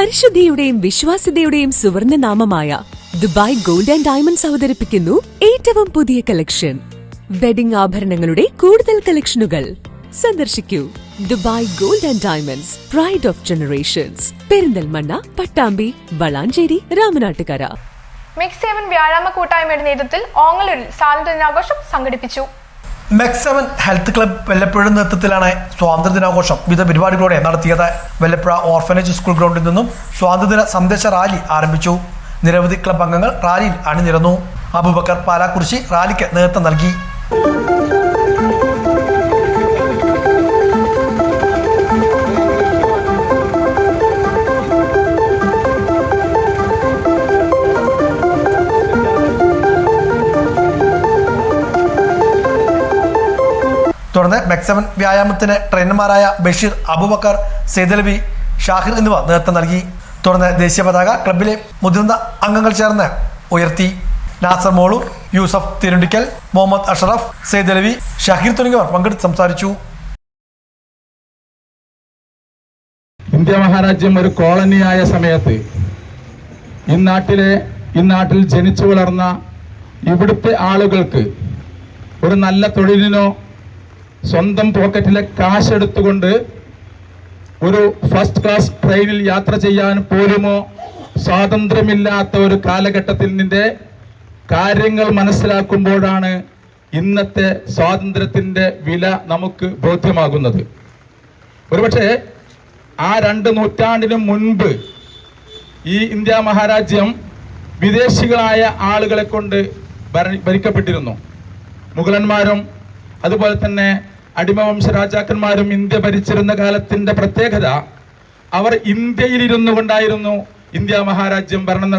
പരിശുദ്ധിയുടെയും വിശ്വാസ്യതയുടെയും സുവർണ നാമമായ ദുബായ് ഗോൾഡ് ആൻഡ് ഡയമണ്ട്സ് അവതരിപ്പിക്കുന്നു ഏറ്റവും പുതിയ കളക്ഷൻ വെഡിംഗ് ആഭരണങ്ങളുടെ കൂടുതൽ കളക്ഷനുകൾ സന്ദർശിക്കൂ. Dubai gold and diamonds pride of generations Perinthalmanna Pattambi Valanchery Ramanattukara. Mix seven വ്യായാമ കൂട്ടായ്മയുടെ നേതൃത്വത്തിൽ ഓങ്ങലൂരിൽ സ്വാതന്ത്ര്യദിനാഘോഷം സംഘടിപ്പിച്ചു. മെക്സവൻ ഹെൽത്ത് ക്ലബ് വെല്ലപ്പുഴ നേതൃത്വത്തിലാണ് സ്വാതന്ത്ര്യദിനാഘോഷം വിവിധ പരിപാടികളോടെ നടത്തിയത് വെല്ലപ്പുഴ ഓർഫനേജ് സ്കൂൾ ഗ്രൗണ്ടിൽ നിന്നും സ്വാതന്ത്ര്യദിന സന്ദേശ റാലി ആരംഭിച്ചു. നിരവധി ക്ലബ് അംഗങ്ങൾ റാലിയിൽ അണിനിരന്നു. അബുബക്കർ പാലാക്കുറിശി റാലിക്ക് നേതൃത്വം നൽകി. തുടർന്ന് മെക്സവൻ വ്യായാമത്തിന് ട്രെയിനർമാരായ ബഷീർ അബുബക്കർ സെയ്ദലബി ഷാഹിർ എന്നിവ നേതൃത്വം നൽകി. തുടർന്ന് ദേശീയ പതാക ക്ലബിലെ മുതിർന്ന അംഗങ്ങൾ ചേർന്ന് ഉയർത്തി. നാസർ മോളൂർ യൂസഫ് തിരുണ്ടിക്കൽ മുഹമ്മദ് അഷറഫ് സെയ്തലവി ഷഹീർ തുടങ്ങിയവർ പങ്കെടുത്ത് സംസാരിച്ചു. ഇന്ത്യ മഹാരാജ്യം ഒരു കോളനിയായ സമയത്ത് ഈ നാട്ടിലെ ഈ നാട്ടിൽ ജനിച്ചു വളർന്ന ഇവിടുത്തെ ആളുകൾക്ക് ഒരു നല്ല തൊഴിലിനോ സ്വന്തം പോക്കറ്റിലെ കാശ് എടുത്തുകൊണ്ട് ഒരു ഫസ്റ്റ് ക്ലാസ് ട്രെയിനിൽ യാത്ര ചെയ്യാൻ പോലുമോ സ്വാതന്ത്ര്യമില്ലാത്ത ഒരു കാലഘട്ടത്തിൽ നിന്റെ കാര്യങ്ങൾ മനസ്സിലാക്കുമ്പോഴാണ് ഇന്നത്തെ സ്വാതന്ത്ര്യത്തിന്റെ വില നമുക്ക് ബോധ്യമാകുന്നത്. ഒരുപക്ഷെ ആ രണ്ട് നൂറ്റാണ്ടിന് മുൻപ് ഈ ഇന്ത്യ മഹാരാജ്യം വിദേശികളായ ആളുകളെ കൊണ്ട് ഭരിക്കപ്പെട്ടിരുന്നു. മുഗളന്മാരും അതുപോലെ തന്നെ അടിമവംശ രാജാക്കന്മാരും ഇന്ത്യ ഭരിച്ചിരുന്ന കാലത്തിന്റെ പ്രത്യേകത അവർ ഇന്ത്യയിൽ ഇരുന്നു കൊണ്ടായിരുന്നു ഇന്ത്യ മഹാരാജ്യം ഭരണം